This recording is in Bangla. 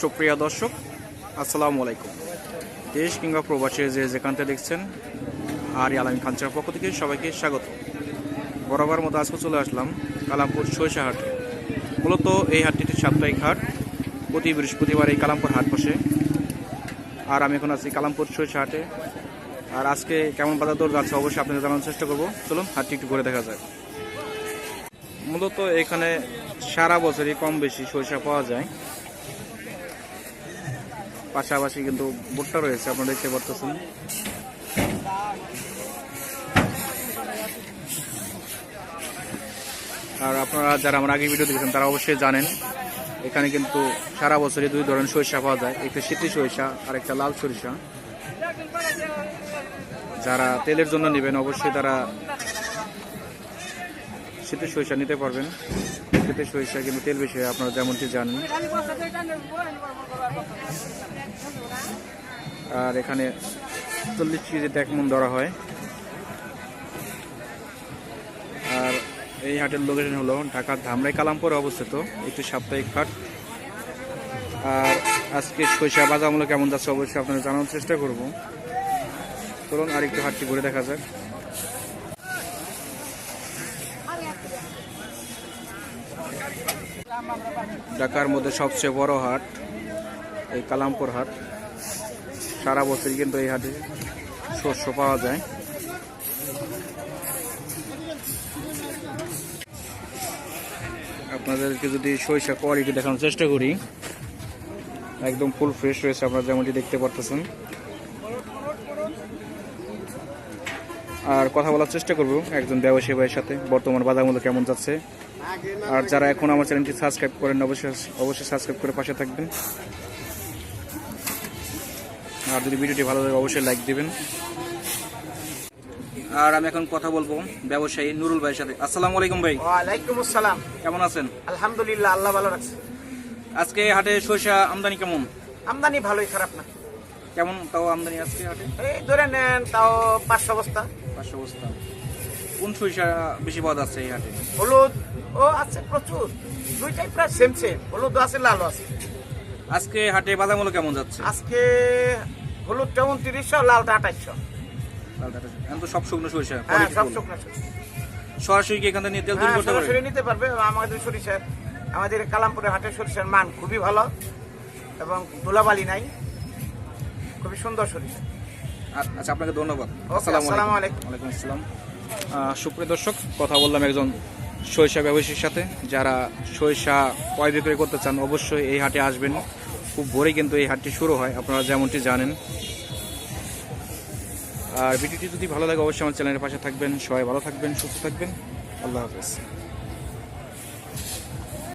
সুপ্রিয় দর্শক, আসসালামু আলাইকুম। দেশ কিংবা প্রবাসী যে যেখান থেকে দেখছেন আর আলামী খানচার পক্ষ থেকে সবাইকে স্বাগত। বরাবর মতো আজকে চলে আসলাম কালামপুর সরিষা হাটে। মূলত এই হাটটিতে সাপ্তাহিক হাট, প্রতি বৃহস্পতিবার এই কালামপুর হাট বসে। আর আমি এখন আছি কালামপুর সরিষা হাটে। আর আজকে কেমন বাজার দর যাচ্ছে অবশ্যই আপনাদের জানানোর চেষ্টা করব। চলুন হাটটি একটু ঘুরে দেখা যায় মূলত এখানে সারা বছরই কম বেশি সরিষা পাওয়া যায়। পাশাপাশি কিন্তু ভুট্টা রয়েছে, আপনারা দেখতে পারতেছেন। আর আপনারা যারা আমার আগে ভিডিও দেখেছেন, তারা অবশ্যই জানেন, এখানে কিন্তু সারা বছরই দুই ধরনের সরিষা পাওয়া যায়, একটা শীতি সরিষা আর একটা লাল সরিষা। যারা তেলের জন্য নেবেন, অবশ্যই তারা শীতের সরিষা নিতে পারবেন। শীতের সরিষা কিন্তু তেল বেশি আপনারা যেমনটি জানেন। আর এখানে চল্লিশ কেজিতে এক মন ধরা হয়। আর এই হাটের লোকেশন হলো ঢাকার ধামরাই কালামপুরে অবস্থিত, একটি সাপ্তাহিক হাট। আর আজকে সরিষা বাজার মূল্য কেমন যাচ্ছে অবশ্যই আপনাদের জানানোর চেষ্টা করব। চলুন আর একটু হাটটি ঘুরে দেখা যাক। ঢাকার মধ্যে সবচেয়ে বড় হাট, এই কালামপুর হাট। সারা বছরই কিন্তু এই হাটে শস্য পাওয়া যায়। আপনাদেরকে যদি সরিষা কোয়ালিটি দেখানোর চেষ্টা করি, একদম ফুল ফ্রেশ রয়েছে, আপনারা যেমনটি দেখতে পারতেছেন। আর কথা বলার চেষ্টা করব একজন ব্যবসায়ী ভাইয়ের সাথে। বর্তমান বাজার মূল্য কেমন যাচ্ছে? আর যারা এখন আমার চ্যানেলটি সাবস্ক্রাইব করেন অবশ্যই অবশ্যই সাবস্ক্রাইব করে পাশে থাকবেন। আর যদি ভিডিওটি ভালো লাগে অবশ্যই লাইক দিবেন। আর আমি এখন কথা বলব ব্যবসায়ী নুরুল ভাইয়ের সাথে। আসসালামু আলাইকুম ভাই। ওয়ালাইকুম আসসালাম। কেমন আছেন? আলহামদুলিল্লাহ আল্লাহ ভালো রাখছে। আজকে হাটে সরিষা আমদানি কেমন? আমদানি ভালোই খারাপ না। কেমন? তাও আমদানি আজকে হাটে? এই ধরে নেন তাও পাঁচশো বস্তা। পাঁচশো বস্তা কোন সরিষা বেশি পাওয়া যাচ্ছে এই হাটে? হলুদ ও আছে প্রচুর। দুইটাই প্রায় সেম সেম হলুদ আছে লালও আছে। আজকে হাটে মূল্য কেমন যাচ্ছে? আজকে হলুদটা উনত্রিশশো লালটা আঠাইশশো। এখন তো সব শুকনো সরিষা হ্যাঁ সব শুকনো সরাসরি কি এখান থেকে নিয়ে তেল তৈরি হ্যাঁ করতে পারবে? সরাসরি নিতে পারবে। আমাদের সরিষার আমাদের কালামপুরের হাটের সরিষার মান খুবই ভালো এবং ধুলাবালি নাই। খুবই সুন্দর সরিষা। আচ্ছা আপনাকে ধন্যবাদ। আসসালামু আলাইকুম। ওয়ালাইকুম আসসালাম। সুপ্রিয় দর্শক কথা বললাম একজন সরিষা ব্যবসায়ীর সাথে। যারা সরিষা ক্রয় বিক্রয় করতে চান অবশ্যই এই হাটে আসবেন। খুব ভোরে কিন্তু এই হাটটি শুরু হয় আপনারা যেমনটি জানেন। আর ভিডিওটি যদি ভালো লাগে অবশ্যই আমার চ্যানেলের পাশে থাকবেন। সবাই ভালো থাকবেন সুস্থ থাকবেন। আল্লাহ হাফেজ।